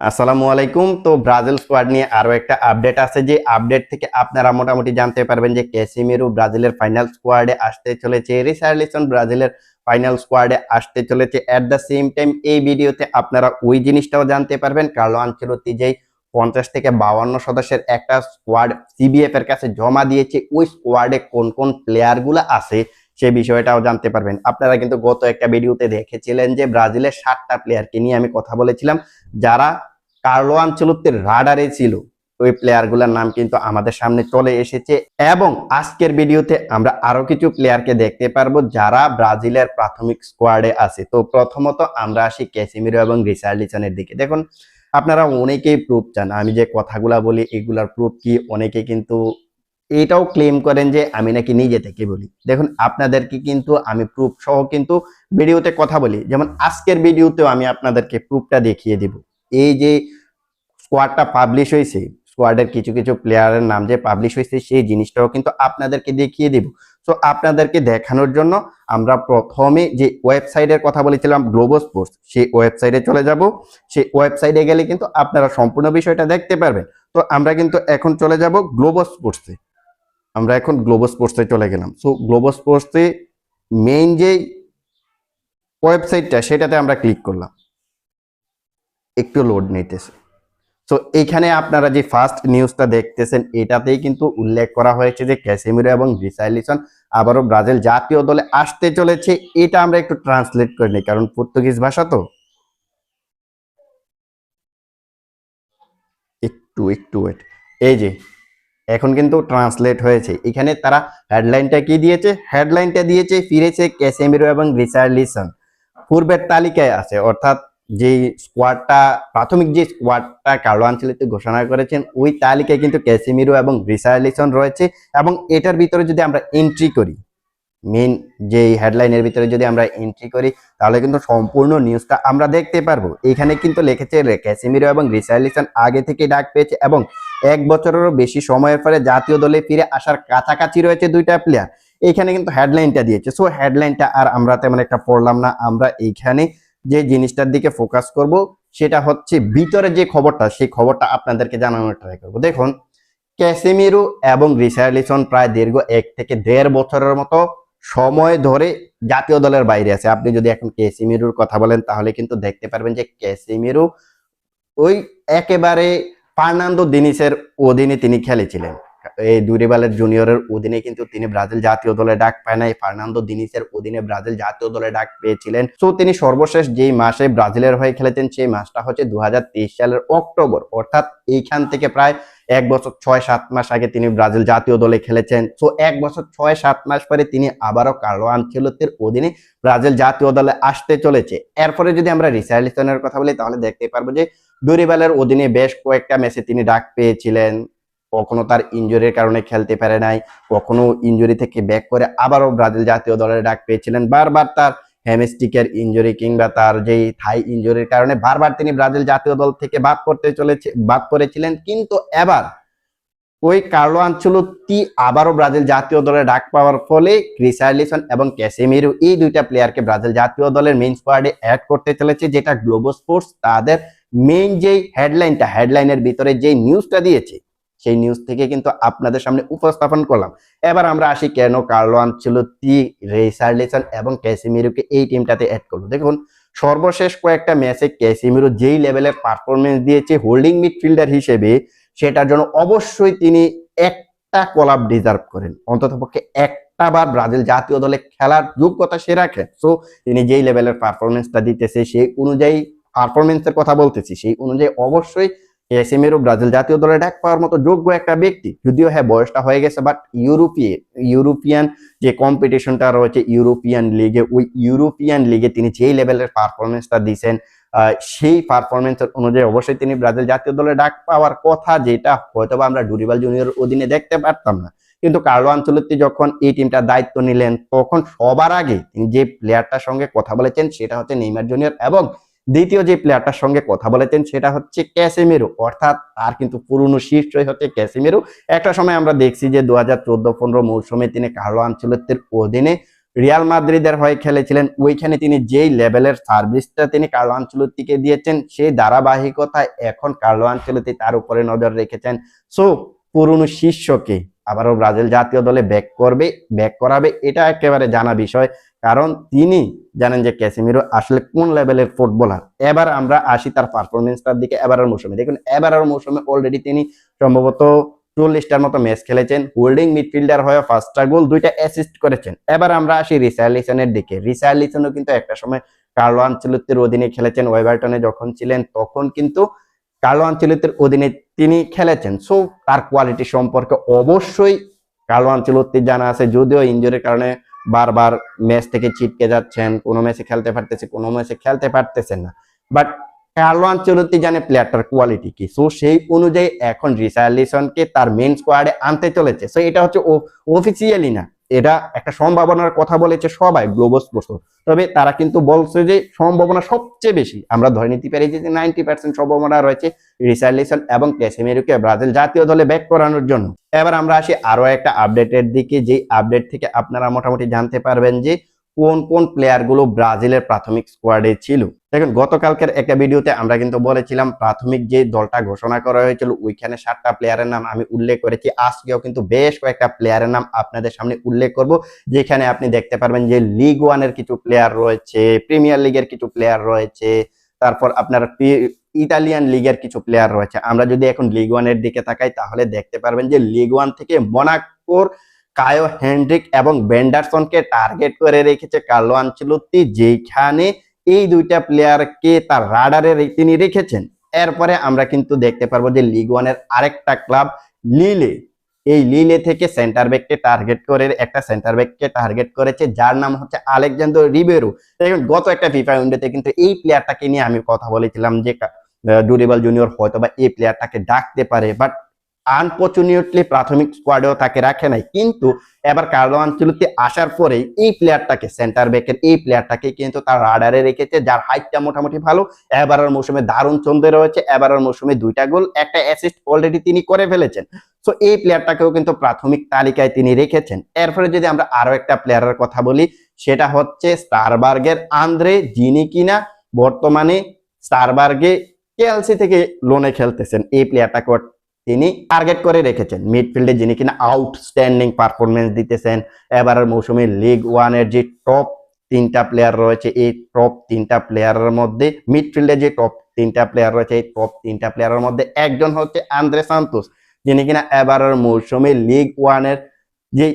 আসসালামু আলাইকুম। তো ব্রাজিল স্কোয়াড নিয়ে আরও একটা আপডেট আছে যে আপডেট থেকে আপনারা মোটামুটি জানতে পারবেন যে ক্যাসিমিরু ব্রাজিলের ফাইনাল স্কোয়াডে আসতে চলেছে। রিসার্লিসন ব্রাজিলের ফাইনাল স্কোয়াডে আসতে চলেছে। অ্যাট দ্য সেম টাইম এই ভিডিওতে আপনারা ওই জিনিসটাও জানতে পারবেন। কার্লো আনচেলত্তি যেই পঞ্চাশ থেকে বাউান্ন সদস্যের একটা স্কোয়াড সিবিএফ এর কাছে জমা দিয়েছে, ওই স্কোয়াডে কোন কোন প্লেয়ারগুলো আছে সেই বিষয়টাও জানতে পারবেন। আপনারা কিন্তু গত একটা ভিডিওতে দেখেছিলেন যে ব্রাজিলের সাতটা প্লেয়ারকে নিয়ে আমি কথা বলেছিলাম। যারা কার্লো আনচেলত্তির রাডারে ছিল। ওই প্লেয়ারগুলোর নাম কিন্তু আমাদের সামনে চলে এসেছে এবং আজকের ভিডিওতে আমরা আরও কিছু প্লেয়ারকে দেখতে পারব যারা ব্রাজিলের প্রাথমিক স্কোয়াডে আছে। তো প্রথমত আমরা আসি ক্যাসিমিরো এবং রিসার্লিসনের দিকে। দেখুন, আপনারা অনেকেই প্রুফ চান। আমি যে কথাগুলা বলি, এগুলার প্রুফ কি অনেকে কিন্তু এটাও ক্লেম করেন যে আমি নাকি নিজে থেকে বলি। দেখুন, আপনাদেরকে কিন্তু আমি প্রুফ সহ কিন্তু ভিডিওতে কথা বলি। যেমন আজকের ভিডিওতেও আমি আপনাদেরকে প্রুফটা দেখিয়ে দিব। এই যে স্কোয়াডটা পাবলিশ হয়েছে স্কোয়াডের কিছু কিছু প্লেয়ারের নাম যে পাবলিশ হয়েছে, সেই জিনিসটাও কিন্তু আপনাদেরকে দেখিয়ে দিব। সো আপনাদেরকে দেখানোর জন্য আমরা প্রথমে যে ওয়েবসাইটের কথা বলেছিলাম গ্লোবো স্পোর্টস সেই ওয়েবসাইটে চলে যাব। সেই ওয়েবসাইটে গেলে কিন্তু আপনারা সম্পূর্ণ বিষয়টা দেখতে পারবেন। তো, আমরা কিন্তু এখন চলে যাব গ্লোবো স্পোর্টসে আমরা এখন গ্লোবো স্পোর্টসে চলে গেলাম। সো গ্লোবো স্পোর্টসে মেইন যে ওয়েবসাইটটা সেটাতে আমরা ক্লিক করলাম। একটু লোড নিতেছে। তো এখানে আপনারা যে ফার্স্ট নিউজটা দেখতেছেন, এটাতেই কিন্তু উল্লেখ করা হয়েছে যে ক্যাসেমিরো এবং রিসাইলিসন আবারও ব্রাজিল জাতীয় দলে আসতে চলেছে। এটা আমরা একটু ট্রান্সলেট করে নিই, কারণ পর্তুগিজ ভাষা তো। একটু একটু ওয়েট এই যে, এখন কিন্তু ট্রান্সলেট হয়েছে। এখানে তারা হেডলাইনটা কি দিয়েছে? হেডলাইনটা দিয়েছে, ফিরেছে ক্যাসেমিরো এবং রিসার্লিসন পূর্বের তালিকায় আছে, অর্থাৎ যে স্কোয়াডটা প্রাথমিক যে স্কোয়াডটা কার্লো আঞ্চলিতে ঘোষণা করেছেন, ওই তালিকায় কিন্তু ক্যাসিমিরো এবং রিসার্লিসন রয়েছে এবং এটার ভিতরে যদি আমরা এন্ট্রি করি মেন যে হেডলাইনের ভিতরে যদি আমরা এন্ট্রি করি, তাহলে কিন্তু সম্পূর্ণ নিউজটা আমরা দেখতে পারব। এখানে কিন্তু লিখেছে ক্যাসিমিরো এবং রিসার্লিসন আগে থেকে ডাক পেয়েছে এবং এক বছরেরও বেশি সময়ের পরে জাতীয় দলে ফিরে আসার কাছাকাছি রয়েছে দুইটা প্লেয়ার এইখানে কিন্তু হেডলাইনটা দিয়েছে। সো হেডলাইনটা আর আমরা তেমন একটা পড়লাম না। আমরা এইখানে যে জিনিসটার দিকে ফোকাস করব, সেটা হচ্ছে ভিতরে যে খবরটা, সেই খবরটা আপনাদেরকে জানানোর ট্রাই করব। দেখুন, ক্যাসেমিরু এবং রিসার্লিসন প্রায় দীর্ঘ এক থেকে দেড় বছরের মতো সময় ধরে জাতীয় দলের বাইরে আছে। আপনি যদি এখন ক্যাসিমিরুর কথা বলেন, তাহলে কিন্তু দেখতে পারবেন যে ক্যাসিমিরু ওই একেবারে ফার্নান্দো দিনিসের অধীনে তিনি খেলেছিলেন। এই দুরিবালের জুনিয়রের অধীনে কিন্তু তিনি ব্রাজিল জাতীয় দলে ডাক পায় নাই। ফার্নান্দো দিনিসের অধীনে ব্রাজিল জাতীয় দলে ডাক পেয়েছিলেন। তো তিনি সর্বশেষ যেই মাসে ব্রাজিলের হয়ে খেলেছেন, সেই মাসটা হচ্ছে দুই হাজার তেইশ সালের অক্টোবর। অর্থাৎ এইখান থেকে প্রায় এক বছর ছয় সাত মাস আগে তিনি ব্রাজিল জাতীয় দলে খেলেছেন। তো এক বছর ছয় সাত মাস পরে তিনি আবারও কার্লো আনচেলত্তির অধীনে ব্রাজিল জাতীয় দলে আসতে চলেছে। এরপরে যদি আমরা রিসার্লিসনের কথা বলি, তাহলে দেখতে পারব যে দুরিবালের অধীনে বেশ কয়েকটা ম্যাচে তিনি ডাক পেয়েছিলেন। কখনো তার ইঞ্জুরির কারণে খেলতে পারে নাই, কখনো ইঞ্জুরি থেকে ব্যাক করে আবারও ব্রাজিল জাতীয় দলের ডাক পেয়েছিলেন। বারবার তার হ্যামস্টিকের ইঞ্জুরি কিংবা তার যেই থাই ইঞ্জুরির কারণে বারবার তিনি ব্রাজিল জাতীয় দল থেকে বাদ করতে চলেছে, বাদ করেছিলেন কিন্তু এবার ওই কার্লো আঞ্চলত্তি আবারও ব্রাজিল জাতীয় দলে ডাক পাওয়ার ফলে ক্রিসার্লিসন এবং ক্যাসেমিরু এই দুইটা প্লেয়ারকে ব্রাজিল জাতীয় দলের মেইন স্কোয়াডে অ্যাড করতে চলেছে, যেটা গ্লোবো স্পোর্টস তাদের মেইন যেই হেডলাইনটা হেডলাইনের ভিতরে যেই নিউজটা দিয়েছে সেই নিউজ থেকে কিন্তু আপনাদের সামনে উপস্থাপন করলাম। এবার আমরা আসি কেন কার্লো আনচেলত্তি রেসার্লিসন এবং ক্যাসিমিরুকে এই টিমটাতে অ্যাড করল। দেখুন, সর্বশেষ কয়েকটা ম্যাচে ক্যাসিমিরু যেই লেভেলের পারফরমেন্স দিয়েছে হোল্ডিং মিডফিল্ডার হিসেবে, সেটার জন্য অবশ্যই তিনি একটা কলাপ ডিজার্ভ করেন। অন্তত পক্ষে একটা বার ব্রাজিল জাতীয় দলে খেলার যোগ্যতা সে রাখেন সো তিনি যেই লেভেলের পারফরমেন্সটা দিতেছে, সেই অনুযায়ী পারফরমেন্সের কথা বলতেছি। সেই অনুযায়ী অবশ্যই এসএমেরও ব্রাজিল জাতীয় দলে ডাক পাওয়ার মতো যোগ্য একটা ব্যক্তি। যদিও হ্যাঁ বয়সটা হয়ে গেছে বাট ইউরোপীয়, ইউরোপিয়ান যে কম্পিটিশনটা রয়েছে, ইউরোপিয়ান লিগে ওই ইউরোপিয়ান লিগে তিনি যেই লেভেলের পারফরমেন্সটা দিয়েছেন সেই পারফরমেন্সের অনুযায়ী অবশ্যই তিনি ব্রাজিল জাতীয় দলে ডাক পাওয়ার কথা, যেটা হয়তো আমরা ডুরিবাল জুনিয়র অধীনে দেখতে পারতাম না। কিন্তু কার্লো আঞ্চলত্তি যখন এই টিমটা দায়িত্ব নিলেন, তখন সবার আগে তিনি যে প্লেয়ারটার সঙ্গে কথা বলেছেন, সেটা হচ্ছে নেইমার জুনিয়র এবং দ্বিতীয় যে প্লেয়ারটার সঙ্গে কথা বলেছেন সেটা হচ্ছে ক্যাসেমেরু। অর্থাৎ তার কিন্তু পুরনো শীর্ষই হচ্ছে ক্যাসেমেরু। একটা সময় আমরা দেখছি যে দু হাজার চোদ্দ পনেরো মৌসুমে তিনি কার্লো আঞ্চলত্বের অধীনে রিয়াল মাদ্রিদের হয়ে খেলেছিলেন। ওইখানে তিনি যেই লেভেলের সার্ভিসটা তিনি কার্লো আঞ্চলতিকে দিয়েছেন, সেই ধারাবাহিকতায় এখন কার্লো আঞ্চলতি তার উপরে নজর রেখেছেন। সো, পুরনো শীর্ষকে আবারও ব্রাজিল জাতীয় দলে ব্যাক করবে ব্যাক করাবে, এটা একেবারে জানা বিষয়। কারণ তিনি জানেন যে ক্যাসিমিরো আসলে কোন লেভেলের ফুটবলার। এবার আমরা আসি তার পারফরমেন্সটার দিকে, এবারের মৌসুমে। দেখুন, এবারের মৌসুমে অলরেডি তিনি সম্ভবত চল্লিশটার মতো ম্যাচ খেলেছেন। হোল্ডিং মিডফিল্ডার হয়ে ফার্স্টটা গোল, দুইটা অ্যাসিস্ট করেছেন। এবার আমরা আসি রিসার্লিসনের দিকে। রিসার্লিসনও কিন্তু একটা সময় কার্লো আঞ্চলতির অধীনে খেলেছেন। ওয়েবারটনে যখন ছিলেন, তখন কিন্তু কার্লো আঞ্চলতির অধীনে তিনি খেলেছেন। সো তার কোয়ালিটি সম্পর্কে অবশ্যই কার্লো আঞ্চলতি জানা আছে। যদিও ইঞ্জুরির কারণে বারবার ম্যাচ থেকে ছিটকে যাচ্ছেন, কোনো ম্যাচে খেলতে পারতেছে, কোনো ম্যাচে খেলতে পারতেছেন না। বাট কার্লো আঞ্চলতি জানে প্লেয়ারটার কোয়ালিটি কি। সো সেই অনুযায়ী এখন রিসার্লিসনকে তার মেন স্কোয়াডে আনতে চলেছে। সো এটা হচ্ছে অফিসিয়ালি না। এটা একটা সম্ভাবনার কথা বলেছে সবাই, গ্লোবাল প্রশ্ন তবে তারা কিন্তু বলছে যে সম্ভাবনা সবচেয়ে বেশি। আমরা ধরে নিতে পারি যে নাইনটি পার্সেন্ট সম্ভাবনা রয়েছে রিসাইলেশন এবং ক্যাসেমেরুকে ব্রাজিল জাতীয় দলে ব্যাক করানোর জন্য। এবার আমরা আসি আরও একটা আপডেটের দিকে। যে আপডেট থেকে আপনারা মোটামুটি জানতে পারবেন যে কোন কোন প্লেয়ারগুলো ব্রাজিলের প্রাথমিক স্কোয়াডে ছিল? দেখুন, গতকালকের একটা ভিডিওতে আমরা কিন্তু বলেছিলাম, প্রাথমিক যে দলটা ঘোষণা করা হয়েছিল, ওইখানে সাতটা প্লেয়ারের নাম আমি উল্লেখ করেছি। আজকেও কিন্তু বেশ কয়েকটা প্লেয়ারের নাম আপনাদের সামনে উল্লেখ করব, যেখানে আপনি দেখতে পারবেন যে লিগ ওয়ানের কিছু প্লেয়ার রয়েছে প্রিমিয়ার লিগের কিছু প্লেয়ার রয়েছে, তারপর আপনার ইতালিয়ান লিগের কিছু প্লেয়ার রয়েছে। আমরা যদি এখন লিগ ওয়ানের দিকে তাকাই, তাহলে দেখতে পারবেন যে লিগ ওয়ান থেকে মোনাকোর কায়ো হেনরিক এবং বেন্ডারসনকে টার্গেট করে রেখেছে কার্লো আঞ্চলতি যেখানে এই দুইটা প্লেয়ারকে তার রাডারে তিনি রেখেছেন। এরপরে আমরা কিন্তু দেখতে পারব যে লিগ ওয়ানের আরেকটা ক্লাব লিলে। এই লিলে থেকে সেন্টার ব্যাককে টার্গেট করে, একটা সেন্টার ব্যাককে টার্গেট করেছে, যার নাম হচ্ছে আলেকজান্ডার রিবেরো। দেখুন, গত একটা ফিফা উইন্ডোতে কিন্তু এই প্লেয়ারটাকে নিয়ে আমি কথা বলেছিলাম যে ডুরিবাল জুনিয়র হয়তো বা এই প্লেয়ারটাকে ডাকতে পারে বাট আনফর্চুনেটলি প্রাথমিক স্কোয়াডেও তাকে রাখে নাই। কিন্তু এবার কার্লো আঞ্চলিতে আসার পরে এই প্লেয়ারটাকে সেন্টার ব্যাকের এই প্লেয়ারটাকে কিন্তু তার রাডারে রেখেছে, যার হাইটটা মোটামুটি ভালো। এবারের মৌসুমে দারুণ চন্দে রয়েছে, এবারের মৌসুমে দুইটা গোল, একটা অ্যাসিস্ট অলরেডি তিনি করে ফেলেছেন। সো এই প্লেয়ারটাকেও কিন্তু প্রাথমিক তালিকায় তিনি রেখেছেন। এরপরে যদি আমরা আরও একটা প্লেয়ারের কথা বলি, সেটা হচ্ছে স্টারবার্গের আন্দ্রে যিনি কিনা বর্তমানে স্টারবার্গে কেএলসি থেকে লোনে খেলতেছেন। এই প্লেয়ারটাকে তিনি টার্গেট করে রেখেছেন। মিডফিল্ডে যিনি কিনা আউটস্ট্যান্ডিং পারফরমেন্স দিতেছেন, এবারের মৌসুমে লিগ ওয়ানের যে টপ তিনটা প্লেয়ার রয়েছে, এই টপ তিনটা প্লেয়ারের মধ্যে মিডফিল্ডে যে টপ তিনটা প্লেয়ার রয়েছে, এই টপ তিনটা প্লেয়ারের মধ্যে একজন হচ্ছে আন্দ্রে সান্তোস যিনি কিনা এবারের মৌসুমে লিগ ওয়ানের যে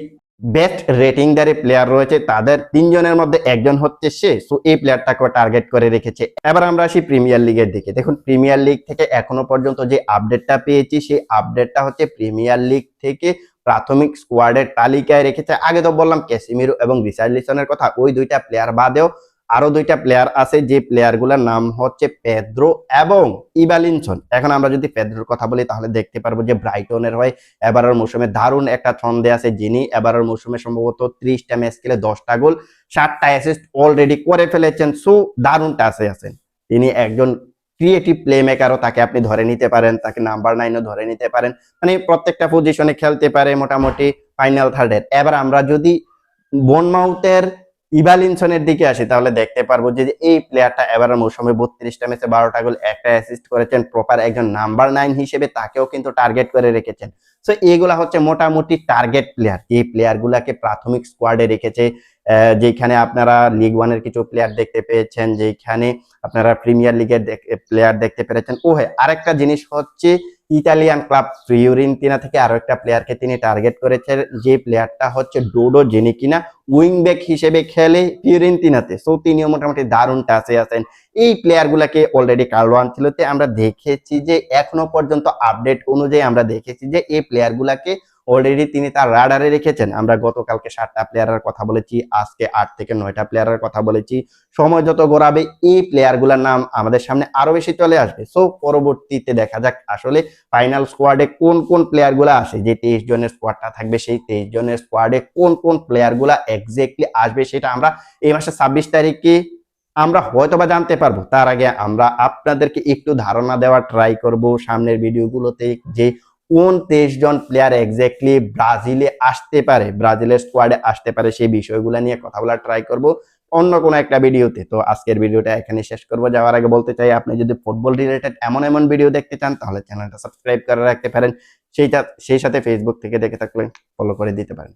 বেস্ট রেটিং দারে প্লেয়ার রয়েছে, তাদের তিনজনের মধ্যে একজন হচ্ছে সে। সো এই প্লেয়ারটাকে টার্গেট করে রেখেছে। এবার আমরা আসি প্রিমিয়ার লিগের দিকে। দেখুন প্রিমিয়ার লিগ থেকে এখনও পর্যন্ত যে আপডেটটা পেয়েছি, সেই আপডেটটা হচ্ছে প্রিমিয়ার লিগ থেকে প্রাথমিক স্কোয়াডের তালিকায় রেখেছে। আগে তো বললাম ক্যাসিমিরো এবং রিসার্লিসনের কথা। ওই দুইটা প্লেয়ার বাদেও আরও দুইটা প্লেয়ার আছে, যে প্লেয়ারগুলোর নাম হচ্ছে পেদ্রো এবং ইবালিনসন এখন আমরা যদি পেদ্রোর কথা বলি, তাহলে দেখতে পারব যে ব্রাইটনের হয়ে এবারের মৌসুমে দারুণ একটা ছন্দে আছে যিনি। এবারের মৌসুমে সম্ভবত ত্রিশটা ম্যাচ খেলে দশটা গোল, সাতটা অ্যাসিস্ট অলরেডি করে ফেলেছেন। সো, দারুণ টাসে আছেন। তিনি একজন ক্রিয়েটিভ প্লে মেকারও তাকে আপনি ধরে নিতে পারেন, তাকে নাম্বার নাইনও ধরে নিতে পারেন। মানে প্রত্যেকটা পজিশনে খেলতে পারে মোটামুটি ফাইনাল থার্ডের এবার আমরা যদি বনমাউথের ইভালিনসনের দিকে আসি, তাহলে দেখতে পারব যে এই প্লেয়ারটা এবারের মৌসুমে বত্রিশটা ম্যাচে বারোটা গোল, একটা অ্যাসিস্ট করেছেন প্রপার একজন নাম্বার নাইন হিসেবে তাকেও কিন্তু টার্গেট করে রেখেছেন। সো এগুলা হচ্ছে মোটামুটি টার্গেট প্লেয়ার এই প্লেয়ারগুলাকে প্রাথমিক স্কোয়াডে রেখেছে যেখানে আপনারা লিগ ওয়ানের কিছু প্লেয়ার দেখতে পেয়েছেন যেখানে আপনারা প্রিমিয়ার লিগের প্লেয়ার দেখতে পেরেছেন। ও হ্যাঁ আরেকটা জিনিস হচ্ছে ইতালিয়ান ক্লাব ফিওরেন্তিনা থেকে আরও একটা প্লেয়ারকে তিনি টার্গেট করেছেন। যে প্লেয়ারটা হচ্ছে ডোডো যিনি কিনা উইং ব্যাক হিসেবে খেলে ফিওরেন্তিনাতে সো তিনিও মোটামুটি দারুণ টাচে আছেন। এই প্লেয়ার গুলাকে অলরেডি কার্লো আনছিলতে আমরা দেখেছি যে এখনও পর্যন্ত আপডেট অনুযায়ী আমরা দেখেছি যে এই প্লেয়ার গুলাকে অলরেডি তিনি তার রাডারে রেখেছেন। আমরা গতকালকে সাতটা প্লেয়ারের কথা বলেছি, আজকে আট থেকে নয়টা প্লেয়ারের কথা বলেছি। সময় যত গড়াবে, এই প্লেয়ারগুলোর নাম আমাদের সামনে আরও বেশি চলে আসবে। সো পরবর্তীতে দেখা যাক আসলে ফাইনাল স্কোয়াডে কোন কোন প্লেয়ারগুলা আসে, যে তেইশ জনের স্কোয়াডটা থাকবে, সেই তেইশ জনের স্কোয়াডে কোন কোন প্লেয়ারগুলা এক্স্যাক্টলি আসবে, সেটা আমরা এই মাসের ছাব্বিশ তারিখে আমরা হয়তোবা জানতে পারব। তার আগে আমরা আপনাদেরকে একটু ধারণা দেওয়ার ট্রাই করব সামনের ভিডিওগুলোতে যে কোন তেইশ জন প্লেয়ার এক্স্যাক্টলি ব্রাজিলে আসতে পারে, ব্রাজিলের স্কোয়াডে আসতে পারে, সেই বিষয়গুলো নিয়ে কথা বলার ট্রাই করব অন্য কোনো একটা ভিডিওতে। তো আজকের ভিডিওটা এখানে শেষ করব। যাওয়ার আগে বলতে চাই, আপনি যদি ফুটবল রিলেটেড এমন এমন ভিডিও দেখতে চান, তাহলে চ্যানেলটা সাবস্ক্রাইব করে রাখতে পারেন। সেইটা, সেই সাথে ফেসবুক থেকে দেখে থাকলে ফলো করে দিতে পারেন।